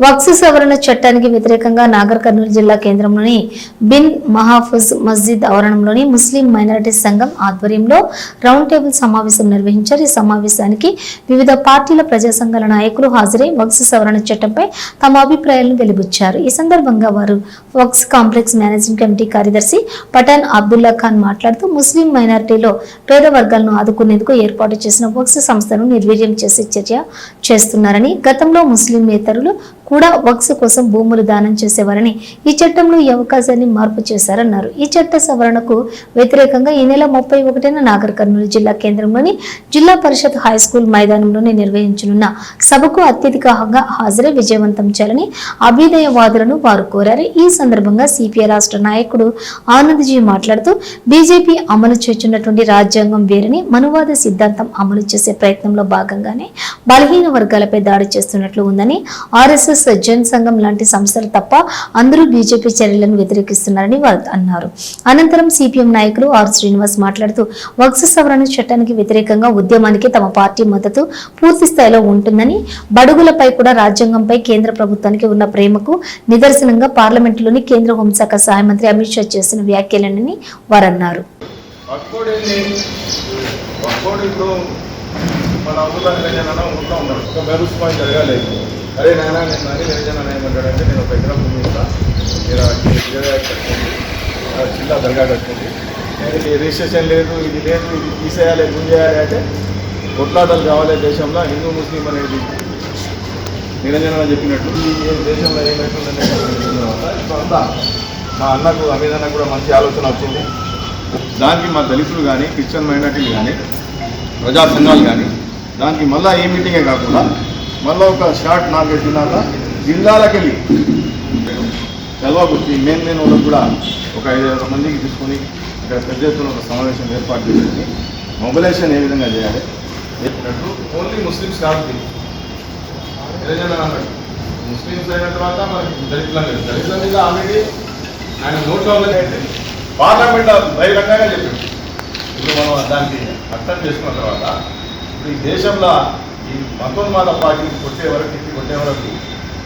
వక్స్ సవరణ చట్టానికి వ్యతిరేకంగా నాగర్ కర్నూలు జిల్లా కేంద్రంలోని బిన్ మహాఫుజ్ మస్జిద్ ఆవరణంలోని ముస్లిం మైనారిటీ సంఘం ఆధ్వర్యంలో రౌండ్ టేబుల్ సమావేశం నిర్వహించారు. ఈ సమావేశానికి వివిధ పార్టీల ప్రజా సంఘాల నాయకులు హాజరై వక్స్ సవరణ చట్టంపై తమ అభిప్రాయాలను వెలిబుచ్చారు. ఈ సందర్భంగా వారు వక్స్ కాంప్లెక్స్ మేనేజింగ్ కమిటీ కార్యదర్శి పఠాన్ అబ్దుల్లా ఖాన్ మాట్లాడుతూ ముస్లిం మైనారిటీలో పేద వర్గాలను ఆదుకునేందుకు ఏర్పాటు చేసిన వక్స్ సంస్థను నిర్వీర్యం చేసే చర్య చేస్తున్నారని గతంలో ముస్లిం నేతరులు కూడా వక్స్ కోసం భూములు దానం చేసేవారని ఈ చట్టంలో ఈ అవకాశాన్ని మార్పు చేశారన్నారు. ఈ చట్ట సవరణకు వ్యతిరేకంగా ఈ నెల ముప్పై ఒకటిన నాగర్ కర్నూలు జిల్లా కేంద్రంలోని జిల్లా పరిషత్ హై స్కూల్ మైదానంలోనే నిర్వహించనున్న సభకు అత్యధికంగా హాజరై విజయవంతం చేయాలని అభ్యుదయవాదులను వారు కోరారు. ఈ సందర్భంగా సిపిఐ రాష్ట్ర నాయకుడు ఆనంద్జీ మాట్లాడుతూ బీజేపీ అమలు చేస్తున్నటువంటి రాజ్యాంగం వేరని మనువాద సిద్ధాంతం అమలు చేసే ప్రయత్నంలో భాగంగానే బలహీన వర్గాలపై దాడి చేస్తున్నట్లు ఉందని ఆర్ఎస్ఎస్ జన్ సంఘం లాంటి సంస్థలు తప్ప అందరూ బీజేపీ చర్యలను వ్యతిరేకిస్తున్నారని వారు అన్నారు. అనంతరం సిపిఎం నాయకులు ఆర్ శ్రీనివాస్ మాట్లాడుతూ వక్స సవరణ చట్టానికి వ్యతిరేకంగా ఉద్యమానికి తమ పార్టీ మద్దతు పూర్తి స్థాయిలో ఉంటుందని బడుగులపై కూడా రాజ్యాంగంపై కేంద్ర ప్రభుత్వానికి ఉన్న ప్రేమకు నిదర్శనంగా పార్లమెంటులోని కేంద్ర హోంశాఖ సహాయ మంత్రి అమిత్ షా చేసిన వ్యాఖ్యలనని వారన్నారు మన ఊళ్ళో నిరంజన ఒక మెరుసు పాయింట్ అరే నాయన నేను అని నిరంజన ఏమంటాడంటే నేను ఒక ఎకరం భూమి ఇస్తా. మీరు అక్కడ కట్టుకోండి జిల్లా దర్గా కట్టుకోండి నేను ఇది రిజిస్ట్రేషన్ లేదు ఇది లేదు ఇది తీసేయాలి ఏం చేయాలి అంటే కొట్లాటలు కావాలి దేశంలో హిందూ ముస్లిం అనేది నిరంజన చెప్పినట్టు. ఈ దేశంలో ఏమైతుందని ఇప్పుడు అంతా మా అన్నకు అమీదన్న కూడా మంచి ఆలోచన వచ్చింది. దానికి మా దళితులు కానీ క్రిస్టియన్ మైనార్టీలు కానీ ప్రజా సంఘాలు కానీ దానికి మళ్ళీ ఏ మీటింగే కాకుండా మళ్ళీ ఒక షార్ట్ నాకు పెట్టినాక జిల్లాలకు వెళ్ళి తెలవకొచ్చి మెయిన్ మెయిన్ వాళ్ళకు కూడా ఒక ఐదు వేల మందికి తీసుకొని ఇక్కడ పెద్ద ఎత్తున ఒక సమావేశం ఏర్పాటు చేసుకుని మొబిలైజేషన్ ఏ విధంగా చేయాలి? ఓన్లీ ముస్లిమ్స్ కాదు. నిరంజన అన్నాడు ముస్లిమ్స్ అయిన తర్వాత మనకి దళితుల మీద దళితుల మీద ఆల్రెడీ ఆయన నోట్లో ఉన్నది ఏంటి? పార్లమెంట్ బహిరంగంగా చెప్పాడు. ఇప్పుడు మనం దానికి అర్థం చేసుకున్న తర్వాత ఇప్పుడు ఈ దేశంలో పంతొమ్మిది పార్టీ కొట్టే వరకు తిప్పి కొట్టే వరకు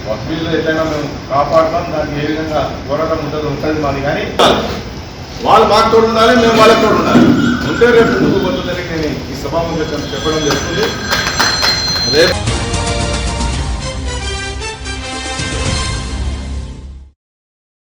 వకీళ్ళు ఎట్లయినా మేము కాపాడతాం దానికి ఏ విధంగా పోరాటం ఉంటుందో ఉంటుంది మాది కానీ వాళ్ళు మాకు తోడు ఉండాలి మేము వాళ్ళకి తోడు ఉండాలి ఉంటే రేపు ముందుకు పోతుందని నేను ఈ సభాముఖంగా చెప్పడం జరుగుతుంది. రేపు